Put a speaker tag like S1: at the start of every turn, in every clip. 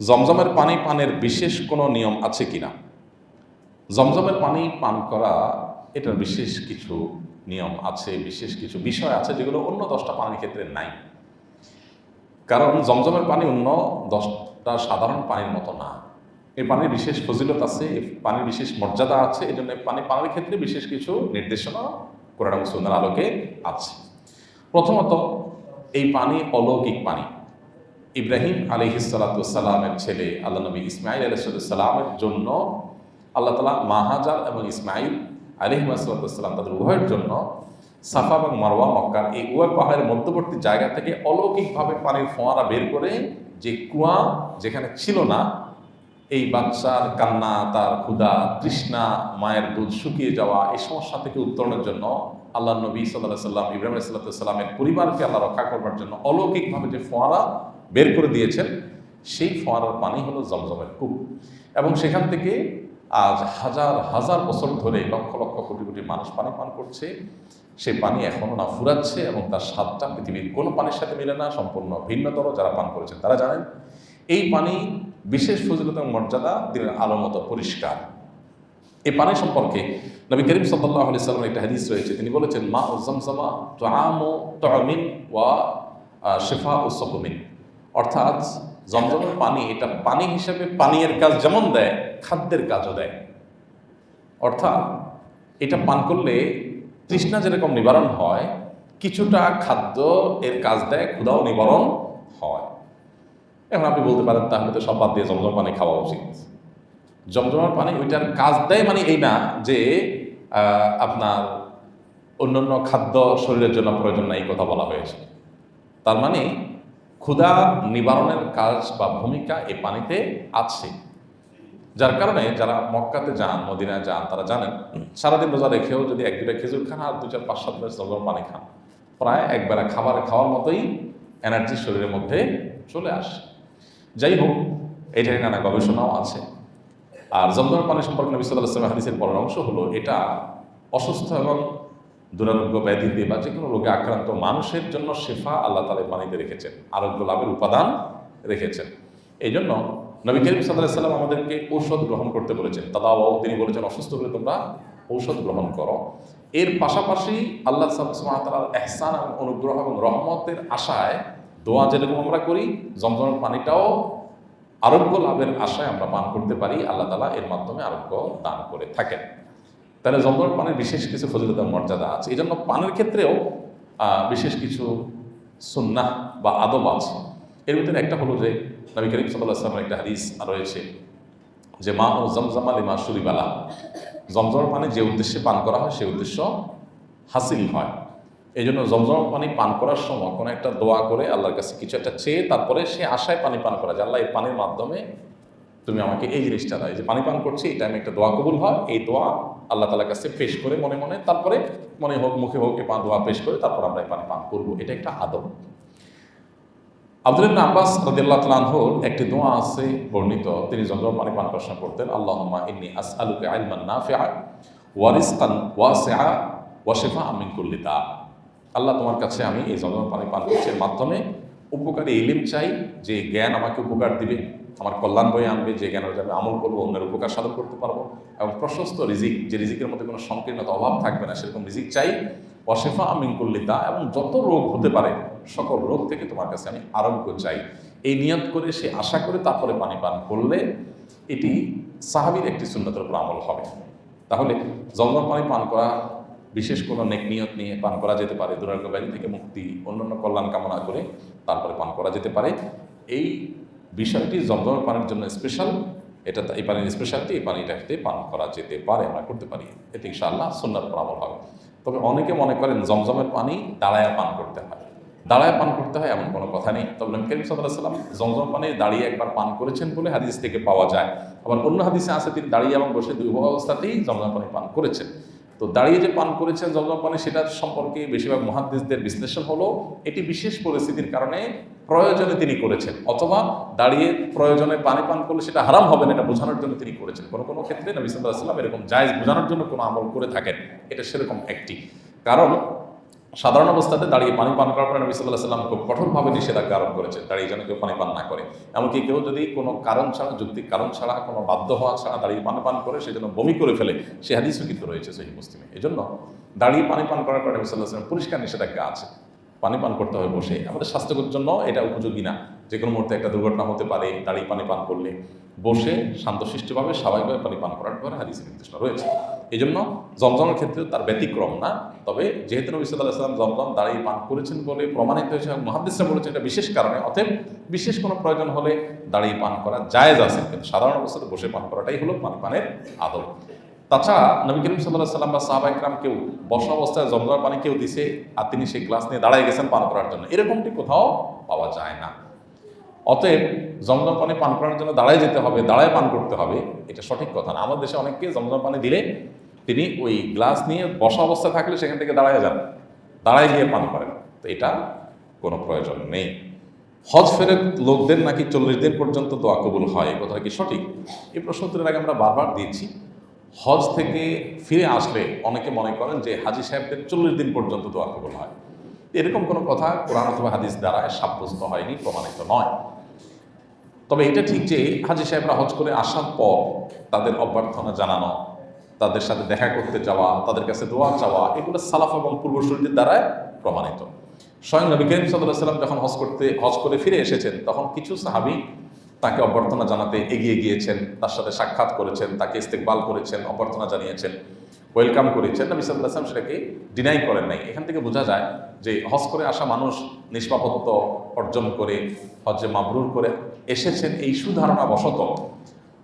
S1: জমজমের পানি পানের বিশেষ কোনো নিয়ম আছে কিনা? জমজমের পানি পান করা, এটার বিশেষ কিছু নিয়ম আছে, বিশেষ কিছু বিষয় আছে যেগুলো অন্য দশটা পানির ক্ষেত্রে নাই। কারণ জমজমের পানি অন্য দশটা সাধারণ পানির মতো না। এই পানির বিশেষ ফজিলত আছে পানির বিশেষ মর্যাদা আছে এই জন্য পানি পানের ক্ষেত্রে বিশেষ কিছু নির্দেশনা কোরআন এবং সুন্নার আলোকে আছে। প্রথমত, এই পানি অলৌকিক পানি। ইব্রাহিম আলিহিসালামের ছেলে, আল্লাহ নবী ইসমাইল আলহিসাল্লামের জন্য আল্লাহ তালা মাহাজার এবং ইসমাইল আলিহিমাসাল্লাম তাদের উভয়ের জন্য সাফা এবং মারওয়া মক্কার এই উভয় পাহাড়ের মধ্যবর্তী জায়গা থেকে অলৌকিকভাবে পানির ফোয়ারা বের করে যে কুয়া যেখানে ছিল না, এই বাচ্চার কান্না, তার ক্ষুদা তৃষ্ণা, মায়ের দুধ শুকিয়ে যাওয়া, এই সমস্যা থেকে উত্তরণের জন্য আল্লাহ নবী সাল্লাহ সাল্লাম, ইব্রাহিম সাল্লাহ সাল্লামের পরিবারকে আল্লাহ রক্ষা করবার জন্য অলৌকিকভাবে যে ফোয়ারা বের করে দিয়েছেন, সেই ফোয়ারার পানি হলো জমজমের কূপ। এবং সেখান থেকে আজ হাজার হাজার বছর ধরে লক্ষ লক্ষ কোটি কোটি মানুষ পানি পান করছে। সে পানি এখনও না ফুরাচ্ছে এবং তার স্বাদটা পৃথিবীর কোনো পানির সাথে মিলে না, সম্পূর্ণ ভিন্নতর যারা পান করেছেন তারা জানেন। এই পানি বিশেষ ফজিলত এবং মর্যাদা দিনের আলো মতো পরিষ্কার। এই পানি সম্পর্কে নবী করিম সাল্লাহ আলি সাল্লামের একটা হাদিস রয়েছে। তিনি বলেছেন মা ও জমজমা তো ও তমিন ওয়া শেফা ও সকমিন। অর্থাৎ জমজমের পানি, এটা পানি হিসেবে পানীয়ের কাজ যেমন দেয়, খাদ্যের কাজও দেয়। অর্থাৎ এটা পান করলে তৃষ্ণা যেরকম নিবারণ হয়, কিছুটা খাদ্য এর কাজ দেয়, ক্ষুধাও নিবারণ হয়। এখন আপনি বলতে পারেন, তাহলে তো সব বাদ দিয়ে জমজম পানি খাওয়া উচিত। জমজমার পানি ওইটার কাজ দেয় মানে এই না যে আপনার অন্যান্য খাদ্য শরীরের জন্য প্রয়োজন নাই এই কথা বলা হয়েছে। তার মানে ক্ষুধা নিবারণের কাজ বা ভূমিকা এই পানিতে আছে। যার কারণে যারা মক্কাতে যান, মদিনায় যান, তারা জানেন, সারাদিন রোজা রেখেও যদি এক দুটা খেজুর খান আর দু চার, পাঁচ, সাত গ্লাস পানি খান, প্রায় একবেলা খাবার খাওয়ার মতোই এনার্জি শরীরের মধ্যে চলে আসে। যাই হোক এটা নানা গবেষণাও আছে। আর জমজম পানি সম্পর্কে নবী সাল্লাহ হাদিসের পরের অংশ হলো, এটা অসুস্থ এবং দুরারোগ্য ব্যাধিতে বা যে কোনো রোগে আক্রান্ত মানুষের জন্য শেফা আল্লাহ তালা এই পানিতে রেখেছেন, আরোগ্য লাভের উপাদান রেখেছেন। এই জন্য নবী করিম সাল্লাহ সাল্লাম আমাদেরকে ঔষধ গ্রহণ করতে বলেছেন। দাদাও তিনি বলেছেন, অসুস্থ হলে তোমরা ঔষধ গ্রহণ করো। এর পাশাপাশি আল্লাহ সাল্লাহ এহসান এবং অনুগ্রহ এবং রহমতের আশায় দোয়া যেরকম আমরা করি জমজমের পানিটাও আরোগ্য লাভের আশায় আমরা পান করতে পারি। আল্লাহ তালা এর মাধ্যমে আরোগ্য দান করে থাকেন। তাহলে জমজমের পানের বিশেষ কিছু ফজিলত এবং মর্যাদা আছে। এই জন্য পানের ক্ষেত্রেও বিশেষ কিছু সুন্নাহ বা আদব আছে। এর ভিতরে একটা হলো যে, নবী করিম সাল্লাহ আসলামের একটা হাদিস রয়েছে যে, মা ও জমজমা লিমা সুরিবালা জমজমের পানি যে উদ্দেশ্যে পান করা হয় সেই উদ্দেশ্য হাসিল হয়। এই জন্য জমজম পানি পান করার সময় কোনো একটা দোয়া করে আল্লাহর কাছে কিছু একটা চেয়ে তারপরে সে আশায় পানি পান করা যায় আল্লাহ, এই পানির মাধ্যমে তুমি আমাকে এই জিনিসটা দাও। যে পানি পান করছি, এই টাইমে একটা দোয়া কবুল হয়, এই দোয়া আল্লাহ তালার কাছে পেশ করে মনে মনে, তারপরে মনে হোক, মুখে হোক এই পা, দোয়া পেশ করে তারপর আমরা এই পানি পান করব। এটা একটা আদব। আব্দুল আব্বাস রাদিয়াল্লাহু তাআলা আনহুর একটি দোয়া আছে বর্ণিত। তিনি জমজম পানি পান সময় পড়তেন, আল্লাহুম্মা ইন্নী আসআলুকা ইলমান নাফিআ ওয়া রিজকান ওয়াসিআ ওয়া শিফাআ মিন কুল্লি দা। আল্লাহ তোমার কাছে আমি এই জমজম পানি পান করছি মাধ্যমে উপকারী ইলিম চাই, যে জ্ঞান আমাকে উপকার দিবে। আমার কল্যাণ বয়ে আনবে, যে জ্ঞানের আমি আমল করব, অন্যের উপকার সাধন করতে পারব। এবং প্রশস্ত রিজিক, যে রিজিকের মধ্যে কোনো সংকীর্ণতা, অভাব থাকবে না, সেরকম রিজিক চাই। অশেফা আমিন কুল্লিতা এবং যত রোগ হতে পারে, সকল রোগ থেকে তোমার কাছে আমি আরোগ্য চাই। এই নিয়ত করে সে আশা করে তারপরে পানি পান করলে এটি সাহাবির একটি সুন্নতের উপর আমল হবে। তাহলে জমজম পানি পান করা, বিশেষ কোনো নেক নিয়ত নিয়ে পান করা যেতে পারে। দুরারোগ্য ব্যাধি থেকে মুক্তি, অন্যান্য কল্যাণ কামনা করে তারপরে পান করা যেতে পারে। এই বিষয়টি জমজমের পানির জন্য স্পেশাল এটা এই পানির স্পেশালিটি এই পানিটাকে পান করা যেতে পারে, আমরা করতে পারি। এতে ইনশাআল্লাহ সুন্নার উপর আমল হবে। তবে অনেকে মনে করেন জমজমের পানি দাঁড়ায় পান করতে হয়। দাঁড়ায় পান করতে হয় এমন কোনো কথা নেই। তবে নবী করিম সাল্লাম জমজম পানি দাঁড়িয়ে একবার পান করেছেন বলে হাদিস থেকে পাওয়া যায়। আবার অন্য হাদিসে আছে তিনি দাঁড়িয়ে এবং বসে দুই অবস্থাতেই জমজম পানি পান করেছেন। তো দাঁড়িয়ে যে পান করেছেন জলজম পানি, সেটার সম্পর্কে বেশিরভাগ মহাদেশদের বিশ্লেষণ হলো, এটি বিশেষ পরিস্থিতির কারণে প্রয়োজনে তিনি করেছেন, অথবা দাঁড়িয়ে প্রয়োজনে পানি পান করলে সেটা হারাম হবে না, এটা বোঝানোর জন্য তিনি করেছেন। কোনো কোনো ক্ষেত্রে নবী সাল্লাহ এরকম জায়জ বোঝানোর জন্য কোনো আমল করে থাকেন, এটা সেরকম একটি। কারণ সাধারণ অবস্থাতে দাঁড়িয়ে পানি পান করার পরে নবী সাল্লাহ সাল্লাম খুব কঠোরভাবে নিষেধাজ্ঞা আরোপ করেছেন, দাঁড়িয়ে যেন কেউ পানি পান না করে। এমনকি কেউ যদি কোনো কারণ ছাড়া যুক্তির কারণ ছাড়া, কোনো বাধ্য হওয়া ছাড়া দাঁড়িয়ে পানি পান করে সেজন্য বমি করে ফেলে, সে হাদিসও কিন্তু রয়েছে সেই মুসলিমে। এই জন্য দাঁড়িয়ে পানি পান করার পরে নবী সাল্লাহ সাল্লাম পরিষ্কার নিষেধাজ্ঞা আছে। পানি পান করতে হবে বসে। আমাদের স্বাস্থ্যের জন্য এটা উপযোগী না। যে কোনো মুহূর্তে একটা দুর্ঘটনা হতে পারে, দাঁড়িয়ে পানি পান করলে। বসে শান্তশিষ্টভাবে স্বাভাবিকভাবে পানি পান করার পরে হাদিসে নির্দেশ রয়েছে। এই জন্য জমজমের ক্ষেত্রে তার ব্যতিক্রম না। তবে যেহেতু নবী সাল্লাহ সাল্লাম জমজম, দাঁড়িয়ে পান করেছেন বলে প্রমাণিত হয়েছে এবং মহাদিসরা বলেছে এটা বিশেষ কারণে, অতএব বিশেষ কোনো প্রয়োজন হলে দাঁড়িয়ে পান করা জায়েজ আছে। কিন্তু সাধারণ অবস্থাতে বসে পান করাটাই হলো পানি পানের আদব। তাছাড়া নবী করিম সাল্লাহ সাল্লাম বা সাহাবা ইকরাম কেউ বসা অবস্থায় জমজমার পানি কেউ দিছে আর তিনি সেই গ্লাস নিয়ে দাঁড়ায় গেছেন পান করার জন্য। এরকমটি কোথাও পাওয়া যায় না। অতএব জমজম পানি পান করার জন্য দাঁড়ায় যেতে হবে, দাঁড়ায় পান করতে হবে, এটা সঠিক কথা না। আমাদের দেশে অনেককে জমজম পানি দিলে তিনি ওই গ্লাস নিয়ে বসা অবস্থায় থাকলে সেখান থেকে দাঁড়ায় যান, দাঁড়ায় গিয়ে পান করেন। তো এটা কোনো প্রয়োজন নেই। হজ ফেরত লোকদের নাকি চল্লিশ দিন পর্যন্ত দোয়া কবুল হয় কথাটা কি সঠিক? এই প্রশ্ন উত্তরের আগে আমরা বারবার দিয়েছি। হজ থেকে ফিরে আসলে অনেকে মনে করেন যে হাজি সাহেবদের চল্লিশ দিন পর্যন্ত দোয়া কবুল হয়। এরকম কোনো কথা কোরআন অথবা হাদিস দ্বারা সাব্যস্ত হয়নি, প্রমাণিত নয়। তবে এটা ঠিক যে হাজি সাহেবরা হজ করে আসার পর তাদের অভ্যর্থনা জানানো, তাদের সাথে দেখা করতে যাওয়া, তাদের কাছে দোয়া চাওয়া, এগুলো সালাফ এবং পূর্বসূরীদের দ্বারাই প্রমাণিত। স্বয়ং নবী করিম সাল্লাহ সাল্লাম যখন হজ করতে, হজ করে ফিরে এসেছেন, তখন কিছু সাহাবি তাকে অভ্যর্থনা জানাতে এগিয়ে গিয়েছেন, তার সাথে সাক্ষাৎ করেছেন, তাকে ইস্তেকবাল করেছেন, অভ্যর্থনা জানিয়েছেন। ওয়েলকাম করেছেন। নবী সাল্লাহ আসলাম সেটাকে ডিনাই করেন নাই। এখান থেকে বোঝা যায় যে হজ করে আসা মানুষ নিষ্পাপত্ব অর্জন করে হজে মাবরুর করে এসেছেন এই সুধারণা বশত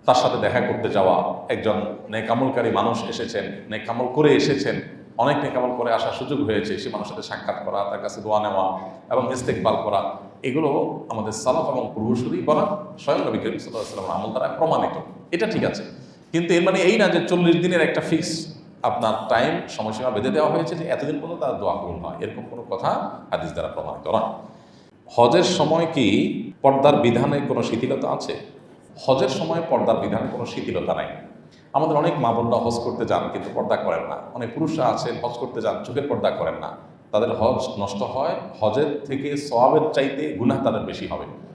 S1: তার সাথে দেখা করতে যাওয়া একজন নেকামলকারী মানুষ এসেছেন, নেকামল করে এসেছেন। অনেক নেকামল করে আসার সুযোগ হয়েছে, সে মানুষের সাথে সাক্ষাৎ করা, তার কাছে দোয়া নেওয়া এবং ইস্তেকবাল করা। এগুলো আমাদের সালাফ এবং পূর্বসূরি বলা, স্বয়ং নবী করিম সাল্লাহ সাল্লাম আমল দ্বারা প্রমাণিত। এটা ঠিক আছে। কিন্তু এর মানে এই না যে চল্লিশ দিনের একটা ফিক্স আপনার টাইম সময়সীমা বেঁধে দেওয়া হয়েছে যে এতদিন পর্যন্ত তারা দোয়া কবুল হয় এরকম কোনো কথা হাদিস দ্বারা প্রমাণিত নয়। হজের সময় কি পর্দার বিধানে কোনো শিথিলতা আছে? হজের সময় পর্দার বিধানে কোনো শিথিলতা নাই। আমাদের অনেক মা বোনরা হজ করতে যান কিন্তু পর্দা করেন না। অনেক পুরুষরা আছেন, হজ করতে যান, চোখের পর্দা করেন না। তাদের হজ নষ্ট হয়। হজের থেকে সওয়াবের চাইতে গুনাহ তাদের বেশি হবে।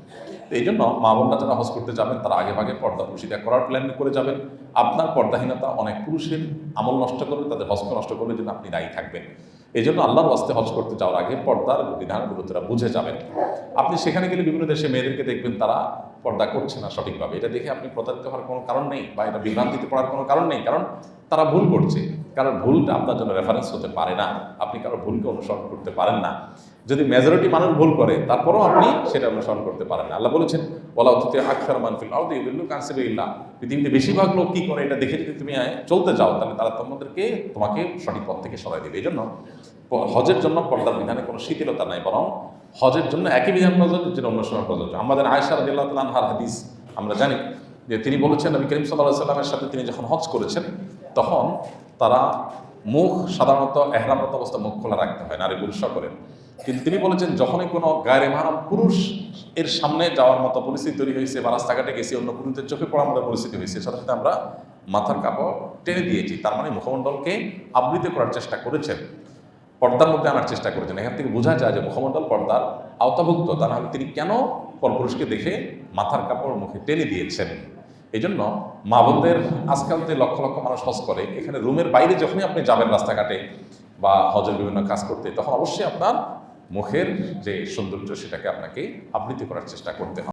S1: তো এই জন্য মা বোনরা যারা হজ করতে যাবেন, তারা আগে ভাগে পর্দা পুষিদা করার প্ল্যান করে যাবেন। আপনার পর্দাহীনতা অনেক পুরুষের আমল নষ্ট করবে, তাদের হজকে নষ্ট করবে, যেন আপনি দায়ী থাকবেন। এই জন্য আল্লাহর বাস্তে হজ করতে যাওয়ার আগে পর্দার বিধান গুরুত্বরা বুঝে যাবেন। আপনি সেখানে গেলে বিভিন্ন দেশে মেয়েদেরকে দেখবেন, তারা পর্দা করছে না সঠিকভাবে। এটা দেখে আপনি প্রতারিত হওয়ার কোনো কারণ নেই, বা এটা বিভ্রান্তিতে পড়ার কোনো কারণ নেই। কারণ তারা ভুল করছে। কারণ ভুলটা আপনার জন্য রেফারেন্স হতে পারে না। আপনি কারও ভুলকে অনুসরণ করতে পারেন না। যদি মেজরিটি মানুষ ভুল করে, তারপরেও আপনি সেটা অনুসরণ করতে পারেন আল্লাহ বলেছেন বলা অতিথি আক্ষর মানফিল আউদি ইল্লু পৃথিবীতে বেশিরভাগ লোক কি করে? এটা দেখে যদি তুমি চলতে যাও, তাহলে তারা তোমাদেরকে, তোমাকে সঠিক পথ থেকে সরাই দেবে। এই জন্য হজের জন্য পর্দার বিধানে কোনো শিথিলতা নাই, বরং হজের জন্য একই বিধান প্রযোজ্য, যেটা অনুসরণ প্রযোজ্য। আমাদের আয়সা রাদিল্লাহ তালহার হাদিস, আমরা জানি যে তিনি বলেছেন, নবী করিম সাল্লাহ সাল্লামের সাথে তিনি যখন হজ করেছেন, তখন তারা মুখ সাধারণত এহরামত অবস্থা মুখ খোলা রাখতে হয়, নারী পুরুষ করেন কিন্তু তিনি বলেছেন, যখনই কোনো গায়ে মারাম পুরুষ এর সামনে যাওয়ার মতো পরিস্থিতি তৈরি হয়েছে বা রাস্তাঘাটে গেছি, অন্য পুরুষদের চোখে পড়ার মতো পরিস্থিতি হয়েছে, সাথে সাথে আমরা মাথার কাপড় টেনে দিয়েছি, তার মানে মুখমণ্ডলকে আবৃত করার চেষ্টা করেছেন, পর্দার মধ্যে আনার চেষ্টা করেছেন। এখান থেকে বোঝা যায় যে মুখমণ্ডল পর্দার আওতাভুক্ত। তা নাহলে তিনি কেন পরপুরুষকে দেখে মাথার কাপড় মুখে টেনে দিয়েছেন? এই জন্য মা বোনদের আজকাল যে লক্ষ লক্ষ মানুষ হজ করে, এখানে রুমের বাইরে যখনই আপনি যাবেন রাস্তাঘাটে বা হজের বিভিন্ন কাজ করতে, তখন অবশ্যই আপনার মুখের যে সৌন্দর্য, সেটাকে আপনাকে আবৃত্তি করার চেষ্টা করতে হবে।